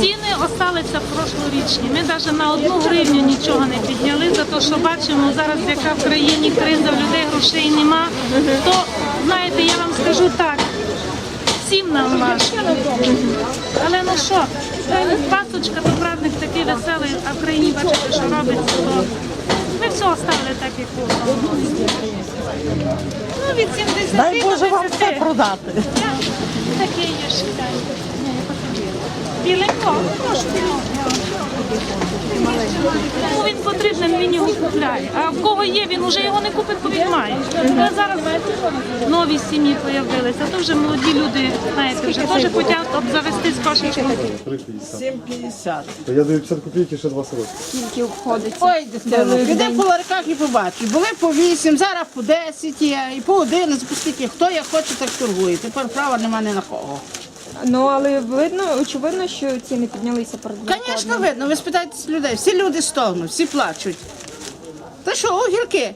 Ціни осталися прошлорічні. Ми навіть на одну гривню нічого не підняли, за те, що бачимо зараз, яка в країні криза, в людей грошей нема. То знаєте, я вам скажу так. Всім нам важко. Але ну що, пасочка то праздник такий веселий, а в країні бачите, що робиться, то ми все оставили так, як було. Ну, від 70 Дай до Боже вам все продати. Таке є шукай. Біленько, прошу Кому він потрібен, він його купляє. А в кого є, він вже його не купить, бо він має. Але зараз нові сім'ї з'явилися. То вже молоді люди, знаєте, вже теж хочуть обзавестись кошечком. 7,50. То я даю 50 копійок і ще 20 років. Скільки входить? Ой, дитино, піди по ларьках і побачиш. Були по 8, зараз по 10 є, і по 11, по скільки. Хто як хоче, так торгує. Тепер права нема ні на кого. Ну але видно, очевидно, що ціни піднялися перед Звісно, видно, ви спитайтесь людей. Всі люди стогнуть, всі плачуть. Та що, огірки?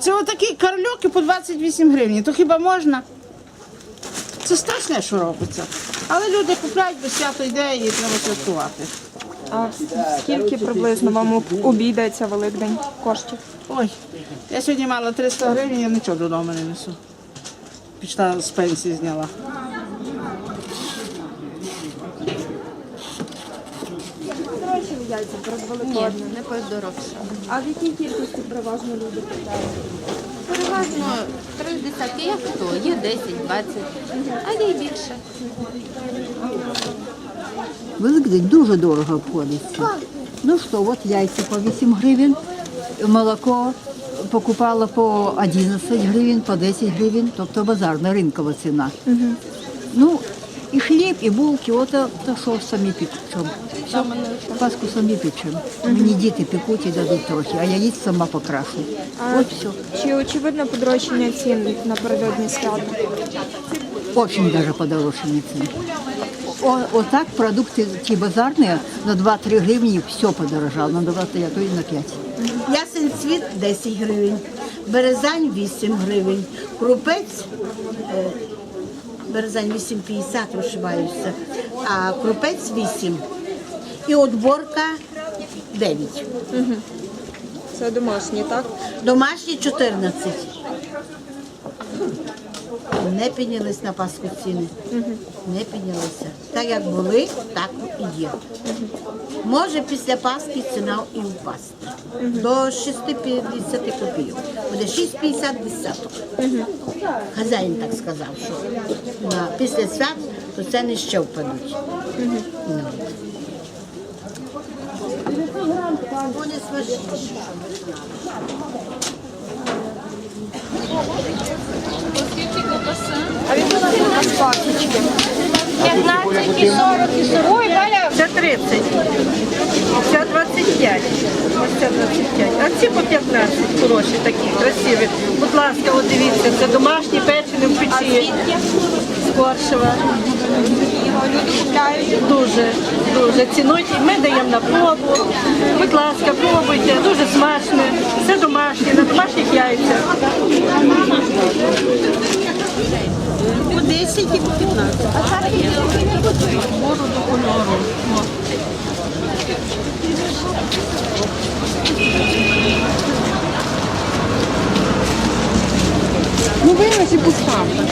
Це отакі карльоки по 28 гривень. То хіба можна? Це страшне, що робиться. Але люди купляють, бо свято йде і треба святкувати. А скільки приблизно вам обійдеться Великдень коштів? Ой, я сьогодні мала 300 гривень, я нічого додому не несу. Пішла з пенсії зняла. Яйця перед Великоднем. Не подорожче. А в якій кількості переважно люди купляють? Переважно три десятки, як хто, є 10, 20, а є й більше. Великдень дуже дорого обходиться. Ну що, от яйця по 8 гривень, молоко покупала по 11 гривень, по 10 гривень, тобто базарна ринкова ціна. Ну, і хліб, і булки, от то що самі печемо. Все, Пасху самі печемо. Мені діти пекуть і дадуть трохи, а я їсть сама покрашу. От все. Чи очевидно подорожчання цін напередодні свята? Очень даже подорожчання цін. О, отак продукти ті базарні на 2-3 гривні все подорожало, на 2 а то і на 5. Ясен цвіт 10 гривень, березань 8 гривень, крупець, е, березань 8,50, ошибаюся, а крупець 8. І отборка 9. Це домашні, так? Домашні 14. Не піднялись на Пасху ціни. Не піднялися. Так як були, так і є. Може після Пасхи ціна і впасти. До 6,50 копійок. Буде 6,50 десяток. Хазяїн так сказав, що після свят то ціни ще впадуть. Ну. Вони смачніші. А від нас у нас пасочки. 15 і 40 і 40. Ой, Галя, це 30. Це 25. Ось це 25. А ці по 15 хороші такі, красиві. Будь ласка, от дивіться, це домашні печені в печі. З Коршева. Дуже, дуже цінуйте. Ми даємо на пробу. Будь ласка, пробуйте. Дуже смачне. Все домашнє, на домашніх яйцях. По 10 і по 15. Ну виносі поставте.